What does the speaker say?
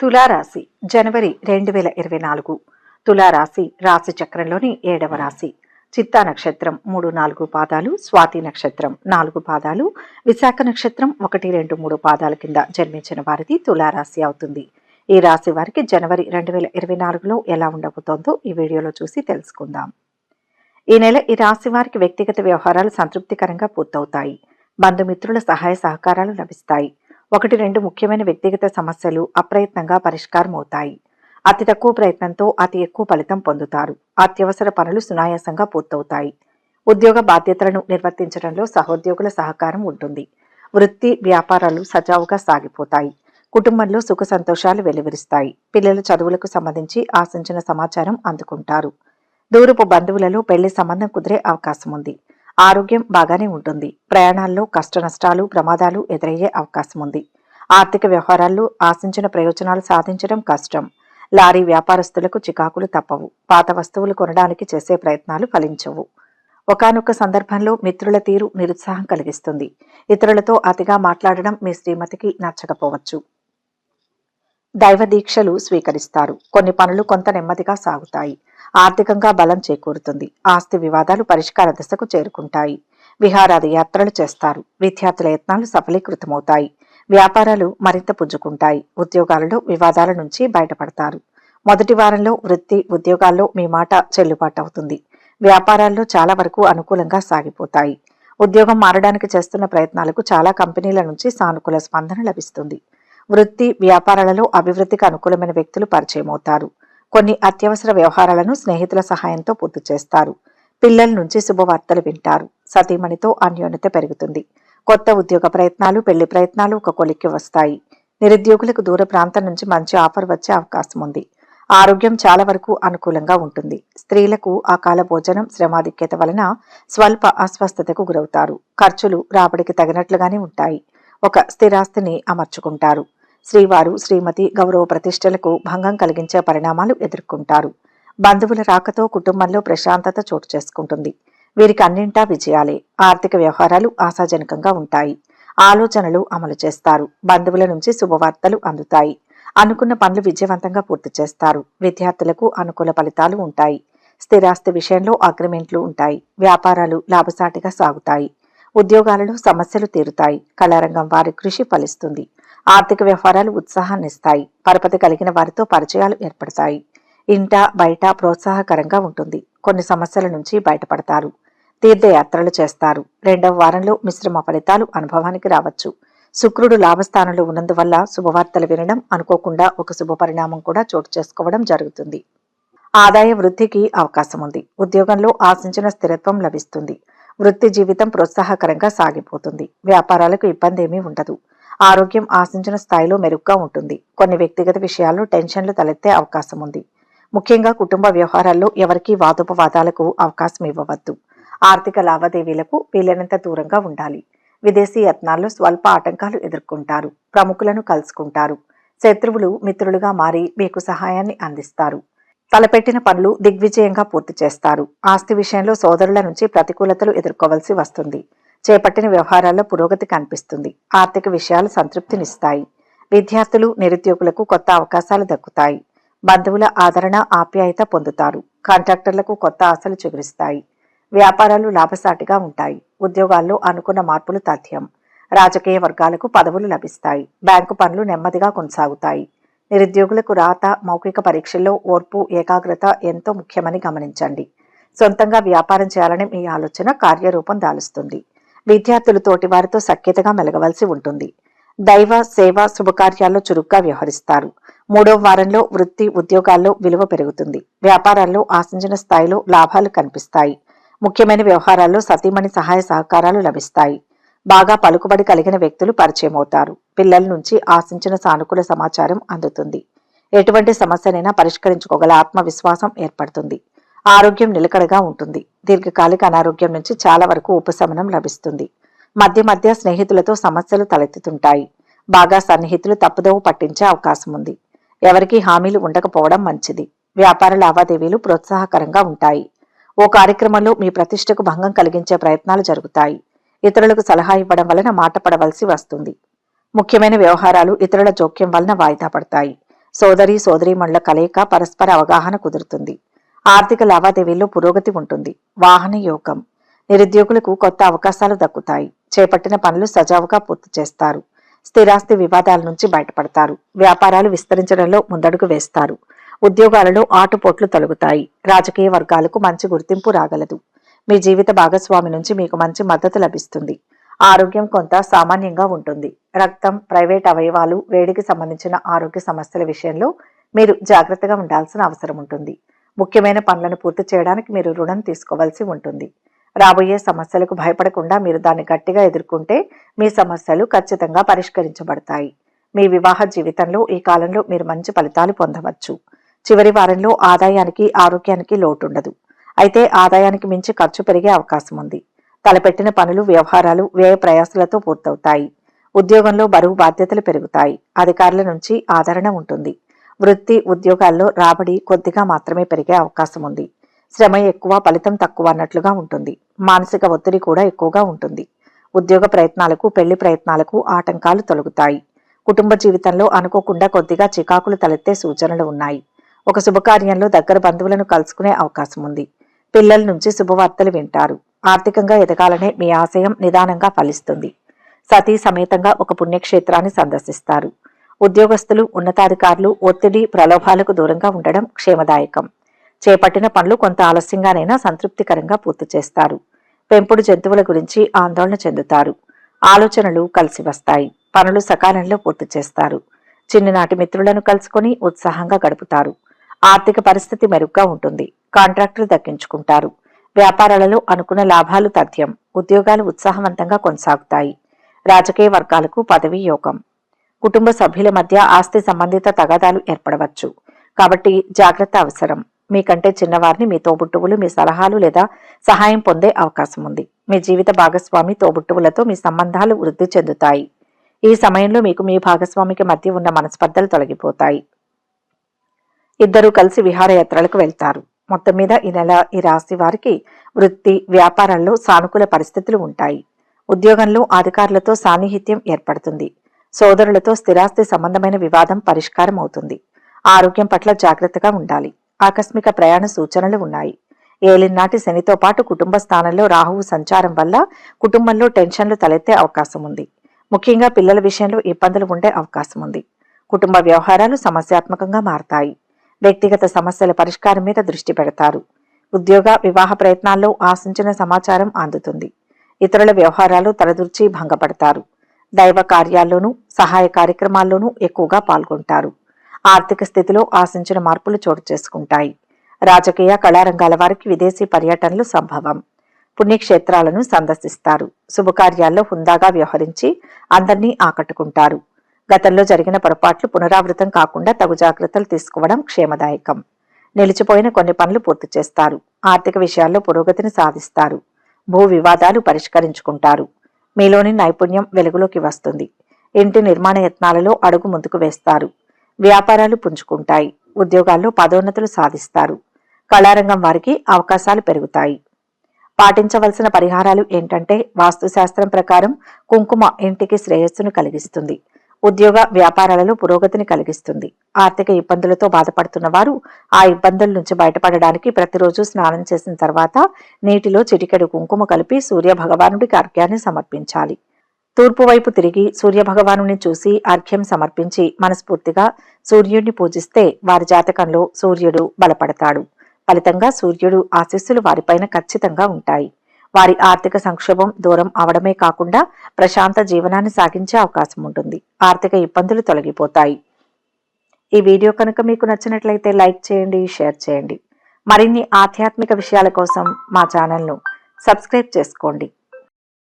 తులారాశి జనవరి రెండు వేల ఇరవై నాలుగు. తులారాశి రాశి చక్రంలోని ఏడవ రాశి. చిత్తా నక్షత్రం మూడు నాలుగు పాదాలు స్వాతి నక్షత్రం నాలుగు పాదాలు విశాఖ నక్షత్రం ఒకటి రెండు మూడు పాదాల కింద జన్మించిన వారిది తులారాశి అవుతుంది. ఈ రాశి వారికి జనవరి రెండు వేల ఇరవై నాలుగులో ఎలా ఉండబోతోందో ఈ వీడియోలో చూసి తెలుసుకుందాం. ఈ నెల ఈ రాశి వారికి వ్యక్తిగత వ్యవహారాలు సంతృప్తికరంగా పూర్తవుతాయి. బంధుమిత్రుల సహాయ సహకారాలు లభిస్తాయి. ఒకటి రెండు ముఖ్యమైన వ్యక్తిగత సమస్యలు అప్రయత్నంగా పరిష్కారం అవుతాయి అతి తక్కువ ప్రయత్నంతో అతి ఎక్కువ ఫలితం పొందుతారు. అత్యవసర పనులు సునాయాసంగా పూర్తవుతాయి. ఉద్యోగ బాధ్యతలను నిర్వర్తించడంలో సహోద్యోగుల సహకారం ఉంటుంది. వృత్తి వ్యాపారాలు సజావుగా సాగిపోతాయి. కుటుంబంలో సుఖ సంతోషాలు వెలువరిస్తాయి. పిల్లల చదువులకు సంబంధించి ఆశించిన సమాచారం అందుకుంటారు. దూరపు బంధువులలో పెళ్ళి సంబంధం కుదిరే అవకాశం ఉంది ఆరోగ్యం బాగానే ఉంటుంది. ప్రయాణాల్లో కష్ట నష్టాలు ప్రమాదాలు ఎదురయ్యే అవకాశం ఉంది. ఆర్థిక వ్యవహారాల్లో ఆశించిన ప్రయోజనాలు సాధించడం కష్టం. లారీ వ్యాపారస్తులకు చికాకులు తప్పవు. పాత వస్తువులు కొనడానికి చేసే ప్రయత్నాలు ఫలించవు. ఒకనొక సందర్భంలో మిత్రుల తీరు నిరుత్సాహం కలిగిస్తుంది. ఇతరులతో అతిగా మాట్లాడడం మీ శ్రీమతికి నచ్చకపోవచ్చు. దైవ దీక్షలు స్వీకరిస్తారు. కొన్ని పనులు కొంత నెమ్మదిగా సాగుతాయి. ఆర్థికంగా బలం చేకూరుతుంది. ఆస్తి వివాదాలు పరిష్కార దశకు చేరుకుంటాయి. విహారాది యాత్రలు చేస్తారు. విద్యార్థుల యత్నాలు సఫలీకృతమవుతాయి. వ్యాపారాలు మరింత పుంజుకుంటాయి. ఉద్యోగాలలో వివాదాల నుంచి బయటపడతారు. మొదటి వారంలో వృత్తి ఉద్యోగాల్లో మీ మాట చెల్లుబాటు అవుతుంది వ్యాపారాల్లో చాలా వరకు అనుకూలంగా సాగిపోతాయి. ఉద్యోగం మారడానికి చేస్తున్న ప్రయత్నాలకు చాలా కంపెనీల నుంచి సానుకూల స్పందన లభిస్తుంది. వృత్తి వ్యాపారాలలో అభివృద్ధికి అనుకూలమైన వ్యక్తులు పరిచయం అవుతారు కొన్ని అత్యవసర వ్యవహారాలను స్నేహితుల సహాయంతో పూర్తి చేస్తారు. పిల్లల నుంచి శుభవార్తలు వింటారు. సతీమణితో అన్యోన్యత పెరుగుతుంది. కొత్త ఉద్యోగ ప్రయత్నాలు పెళ్ళి ప్రయత్నాలు ఒక కొలిక్కి వస్తాయి. నిరుద్యోగులకు దూర ప్రాంతం నుంచి మంచి ఆఫర్ వచ్చే అవకాశం ఉంది. ఆరోగ్యం చాలా వరకు అనుకూలంగా ఉంటుంది. స్త్రీలకు అకాల భోజనం శ్రమాధిక్యత వలన స్వల్ప అస్వస్థతకు గురవుతారు. ఖర్చులు రాబడికి తగినట్లుగానే ఉంటాయి. ఒక స్థిరాస్తిని అమర్చుకుంటారు. శ్రీవారు శ్రీమతి గౌరవ ప్రతిష్టలకు భంగం కలిగించే పరిణామాలు ఎదుర్కొంటారు. బంధువుల రాకతో కుటుంబంలో ప్రశాంతత చోటు చేసుకుంటుంది. వీరికి అన్నింటా విజయాలే ఆర్థిక వ్యవహారాలు ఆశాజనకంగా ఉంటాయి. ఆలోచనలు అమలు చేస్తారు. బంధువుల నుంచి శుభవార్తలు అందుతాయి. అనుకున్న పనులు విజయవంతంగా పూర్తి చేస్తారు. విద్యార్థులకు అనుకూల ఫలితాలు ఉంటాయి. స్థిరాస్తి విషయంలో అగ్రిమెంట్లు ఉంటాయి. వ్యాపారాలు లాభసాటిగా సాగుతాయి. ఉద్యోగాలలో సమస్యలు తీరుతాయి. కళారంగం వారి కృషి ఫలిస్తుంది. ఆర్థిక వ్యవహారాలు ఉత్సాహాన్నిస్తాయి. పరపతి కలిగిన వారితో పరిచయాలు ఏర్పడతాయి. ఇంట బయట ప్రోత్సాహకరంగా ఉంటుంది. కొన్ని సమస్యల నుంచి బయటపడతారు. తీర్థయాత్రలు చేస్తారు. రెండవ వారంలో మిశ్రమ ఫలితాలు అనుభవానికి రావచ్చు. శుక్రుడు లాభస్థానంలో ఉన్నందువల్ల శుభవార్తలు వినడం అనుకోకుండా ఒక శుభ పరిణామం కూడా చోటు చేసుకోవడం జరుగుతుంది. ఆదాయ వృద్ధికి అవకాశం ఉంది. ఉద్యోగంలో ఆశించిన స్థిరత్వం లభిస్తుంది. వృత్తి జీవితం ప్రోత్సాహకరంగా సాగిపోతుంది. వ్యాపారాలకు ఇబ్బంది ఏమీ ఉండదు. ఆరోగ్యం ఆశించిన స్థాయిలో మెరుగ్గా ఉంటుంది. కొన్ని వ్యక్తిగత విషయాల్లో టెన్షన్లు తలెత్తే అవకాశం ఉంది. ముఖ్యంగా కుటుంబ వ్యవహారాల్లో ఎవరికీ వాదోపవాదాలకు అవకాశం ఇవ్వవద్దు. ఆర్థిక లావాదేవీలకు వీలైనంత దూరంగా ఉండాలి. విదేశీ యత్నాల్లో స్వల్ప ఆటంకాలు ఎదుర్కొంటారు. ప్రముఖులను కలుసుకుంటారు. శత్రువులు మిత్రులుగా మారి మీకు సహాయాన్ని అందిస్తారు. తలపెట్టిన పనులు దిగ్విజయంగా పూర్తి చేస్తారు. ఆస్తి విషయంలో సోదరుల నుంచి ప్రతికూలతలు ఎదుర్కోవలసి వస్తుంది. చేపట్టిన వ్యవహారాల్లో పురోగతి కనిపిస్తుంది. ఆర్థిక విషయాలు సంతృప్తినిస్తాయి. విద్యార్థులు నిరుద్యోగులకు కొత్త అవకాశాలు దక్కుతాయి. బంధువుల ఆదరణ ఆప్యాయత పొందుతారు. కాంట్రాక్టర్లకు కొత్త ఆశలు చిగురిస్తాయి. వ్యాపారాలు లాభసాటిగా ఉంటాయి. ఉద్యోగాల్లో అనుకున్న మార్పులు తథ్యం. రాజకీయ వర్గాలకు పదవులు లభిస్తాయి. బ్యాంకు పనులు నెమ్మదిగా కొనసాగుతాయి. నిరుద్యోగులకు రాత మౌఖిక పరీక్షల్లో ఓర్పు ఏకాగ్రత ఎంతో ముఖ్యమని గమనించండి. సొంతంగా వ్యాపారం చేయాలని మీ ఆలోచన కార్యరూపం దాలుస్తుంది. విద్యార్థులు తోటి వారితో సఖ్యతగా మెలగవలసి ఉంటుంది. దైవ సేవ శుభకార్యాల్లో చురుగ్గా వ్యవహరిస్తారు. మూడో వారంలో వృత్తి ఉద్యోగాల్లో విలువ పెరుగుతుంది. వ్యాపారాల్లో ఆశించిన స్థాయిలో లాభాలు కనిపిస్తాయి. ముఖ్యమైన వ్యవహారాల్లో సతీమణి సహాయ సహకారాలు లభిస్తాయి. బాగా పలుకుబడి కలిగిన వ్యక్తులు పరిచయం అవుతారు పిల్లల నుంచి ఆశించిన సానుకూల సమాచారం అందుతుంది. ఎటువంటి సమస్యనైనా పరిష్కరించుకోగల ఆత్మవిశ్వాసం ఏర్పడుతుంది. ఆరోగ్యం నిలకడగా ఉంటుంది. దీర్ఘకాలిక అనారోగ్యం నుంచి చాలా వరకు ఉపశమనం లభిస్తుంది. మధ్య మధ్య స్నేహితులతో సమస్యలు తలెత్తుతుంటాయి. బాగా సన్నిహితులు తప్పుదోవ పట్టించే అవకాశం ఉంది. ఎవరికి హామీలు ఉండకపోవడం మంచిది. వ్యాపార లావాదేవీలు ప్రోత్సాహకరంగా ఉంటాయి. ఓ కార్యక్రమంలో మీ ప్రతిష్టకు భంగం కలిగించే ప్రయత్నాలు జరుగుతాయి. ఇతరులకు సలహా ఇవ్వడం వలన మాట పడవలసి వస్తుంది. ముఖ్యమైన వ్యవహారాలు ఇతరుల జోక్యం వలన వాయిదా పడతాయి. సోదరి సోదరీమణుల కలయిక పరస్పర అవగాహన కుదురుతుంది. ఆర్థిక లావాదేవీల్లో పురోగతి ఉంటుంది. వాహన యోగం. నిరుద్యోగులకు కొత్త అవకాశాలు దక్కుతాయి. చేపట్టిన పనులు సజావుగా పూర్తి చేస్తారు. స్థిరాస్తి వివాదాల నుంచి బయటపడతారు. వ్యాపారాలు విస్తరించడంలో ముందడుగు వేస్తారు. ఉద్యోగాలలో ఆటుపోట్లు తొలగుతాయి. రాజకీయ వర్గాలకు మంచి గుర్తింపు రాగలదు. మీ జీవిత భాగస్వామి నుంచి మీకు మంచి మద్దతు లభిస్తుంది. ఆరోగ్యం కొంత సామాన్యంగా ఉంటుంది. రక్తం ప్రైవేట్ అవయవాలు వేడికి సంబంధించిన ఆరోగ్య సమస్యల విషయంలో మీరు జాగ్రత్తగా ఉండాల్సిన అవసరం ఉంటుంది. ముఖ్యమైన పనులను పూర్తి చేయడానికి మీరు రుణం తీసుకోవాల్సి ఉంటుంది. రాబోయే సమస్యలకు భయపడకుండా మీరు దాన్ని గట్టిగా ఎదుర్కొంటే మీ సమస్యలు ఖచ్చితంగా పరిష్కరించబడతాయి. మీ వివాహ జీవితంలో ఈ కాలంలో మీరు మంచి ఫలితాలు పొందవచ్చు. చివరి వారంలో ఆదాయానికి ఆరోగ్యానికి లోటుండదు. అయితే ఆదాయానికి మించి ఖర్చు పెరిగే అవకాశం ఉంది. తలపెట్టిన పనులు వ్యవహారాలు వ్యయ ప్రయాసలతో పూర్తవుతాయి. ఉద్యోగంలో బరువు బాధ్యతలు పెరుగుతాయి. అధికారుల నుంచి ఆదరణ ఉంటుంది. వృత్తి ఉద్యోగాల్లో రాబడి కొద్దిగా మాత్రమే పెరిగే అవకాశం ఉంది. శ్రమ ఎక్కువ ఫలితం తక్కువ అన్నట్లుగా ఉంటుంది. మానసిక ఒత్తిడి కూడా ఎక్కువగా ఉంటుంది. ఉద్యోగ ప్రయత్నాలకు పెళ్ళి ప్రయత్నాలకు ఆటంకాలు తొలగుతాయి. కుటుంబ జీవితంలో అనుకోకుండా కొద్దిగా చికాకులు తలెత్తే సూచనలు ఉన్నాయి. ఒక శుభకార్యంలో దగ్గర బంధువులను కలుసుకునే అవకాశం ఉంది. పిల్లల నుంచి శుభవార్తలు వింటారు. ఆర్థికంగా ఎదగాలనే మీ ఆశయం నిదానంగా ఫలిస్తుంది. సతీ సమేతంగా ఒక పుణ్యక్షేత్రాన్ని సందర్శిస్తారు. ఉద్యోగస్తులు ఉన్నతాధికారులు ఒత్తిడి ప్రలోభాలకు దూరంగా ఉండడం క్షేమదాయకం. చేపట్టిన పనులు కొంత ఆలస్యంగానైనా సంతృప్తికరంగా పూర్తి చేస్తారు. పెంపుడు జంతువుల గురించి ఆందోళన చెందుతారు. ఆలోచనలు కలిసి వస్తాయి. పనులు సకాలంలో పూర్తి చేస్తారు. చిన్ననాటి మిత్రులను కలుసుకొని ఉత్సాహంగా గడుపుతారు. ఆర్థిక పరిస్థితి మెరుగ్గా ఉంటుంది. కాంట్రాక్టులు దక్కించుకుంటారు. వ్యాపారాలలో అనుకున్న లాభాలు తథ్యం. ఉద్యోగాలు ఉత్సాహవంతంగా కొనసాగుతాయి. రాజకీయ వర్గాలకు పదవీ యోగం. కుటుంబ సభ్యుల మధ్య ఆస్తి సంబంధిత తగాదాలు ఏర్పడవచ్చు. కాబట్టి జాగ్రత్త అవసరం. మీకంటే చిన్నవారిని మీ తోబుట్టువులు మీ సలహాలు లేదా సహాయం పొందే అవకాశం ఉంది. మీ జీవిత భాగస్వామి తోబుట్టువులతో మీ సంబంధాలు వృద్ధి చెందుతాయి. ఈ సమయంలో మీకు మీ భాగస్వామికి మధ్య ఉన్న మనస్పర్ధలు తొలగిపోతాయి. ఇద్దరూ కలిసి విహారయాత్రలకు వెళ్తారు. మొత్తం మీద ఈ నెల ఈ రాశి వారికి వృత్తి వ్యాపారాల్లో సానుకూల పరిస్థితులు ఉంటాయి. ఉద్యోగంలో అధికారులతో సాన్నిహిత్యం ఏర్పడుతుంది. సోదరులతో స్థిరాస్తి సంబంధమైన వివాదం పరిష్కారం అవుతుంది ఆరోగ్యం పట్ల జాగ్రత్తగా ఉండాలి. ఆకస్మిక ప్రయాణ సూచనలు ఉన్నాయి. ఏలినాటి శనితో పాటు కుటుంబ స్థానంలో రాహువు సంచారం వల్ల కుటుంబంలో టెన్షన్లు తలెత్తే అవకాశం ఉంది ముఖ్యంగా పిల్లల విషయంలో ఇబ్బందులు ఉండే అవకాశం ఉంది కుటుంబ వ్యవహారాలు సమస్యాత్మకంగా మారతాయి. వ్యక్తిగత సమస్యల పరిష్కారం మీద దృష్టి పెడతారు. ఉద్యోగ వివాహ ప్రయత్నాల్లో ఆశించిన సమాచారం అందుతుంది. ఇతరుల వ్యవహారాలు తలదూర్చి భంగపడతారు. దైవ కార్యాల్లోనూ సహాయ కార్యక్రమాల్లోనూ ఎక్కువగా పాల్గొంటారు. ఆర్థిక స్థితిలో ఆశించిన మార్పులు చోటు చేసుకుంటాయి. రాజకీయ కళారంగాల వారికి విదేశీ పర్యటనలు సంభవం. పుణ్యక్షేత్రాలను సందర్శిస్తారు. శుభకార్యాల్లో హుందాగా వ్యవహరించి అందరినీ ఆకట్టుకుంటారు. గతంలో జరిగిన పొరపాట్లు పునరావృతం కాకుండా తగు జాగ్రత్తలు తీసుకోవడం క్షేమదాయకం. నిలిచిపోయిన కొన్ని పనులు పూర్తి చేస్తారు. ఆర్థిక విషయాల్లో పురోగతిని సాధిస్తారు. భూ వివాదాలు పరిష్కరించుకుంటారు. మీలోని నైపుణ్యం వెలుగులోకి వస్తుంది. ఇంటి నిర్మాణ యత్నాలలో అడుగు ముందుకు వేస్తారు. వ్యాపారాలు పుంజుకుంటాయి. ఉద్యోగాల్లో పదోన్నతులు సాధిస్తారు. కళారంగం వారికి అవకాశాలు పెరుగుతాయి. పాటించవలసిన పరిహారాలు ఏంటంటే వాస్తుశాస్త్రం ప్రకారం కుంకుమ ఇంటికి శ్రేయస్సును కలిగిస్తుంది. ఉద్యోగ వ్యాపారాలలో పురోగతిని కలిగిస్తుంది. ఆర్థిక ఇబ్బందులతో బాధపడుతున్న వారు ఆ ఇబ్బందుల నుంచి బయటపడడానికి ప్రతిరోజు స్నానం చేసిన తర్వాత నీటిలో చిటికెడు కుంకుమ కలిపి సూర్య భగవానుడికి అర్ఘ్యాన్ని సమర్పించాలి. తూర్పు వైపు తిరిగి సూర్యభగవాను చూసి అర్ఘ్యం సమర్పించి మనస్ఫూర్తిగా సూర్యుడిని పూజిస్తే వారి జాతకంలో సూర్యుడు బలపడతాడు. ఫలితంగా సూర్యుడు ఆశీస్సులు వారిపైన ఖచ్చితంగా ఉంటాయి. వారి ఆర్థిక సంక్షోభం దూరం అవడమే కాకుండా ప్రశాంత జీవనాన్ని సాగించే అవకాశం ఉంటుంది. ఆర్థిక ఇబ్బందులు తొలగిపోతాయి. ఈ వీడియో కనుక మీకు నచ్చినట్లయితే లైక్ చేయండి షేర్ చేయండి. మరిన్ని ఆధ్యాత్మిక విషయాల కోసం మా ఛానల్ను సబ్స్క్రైబ్ చేసుకోండి.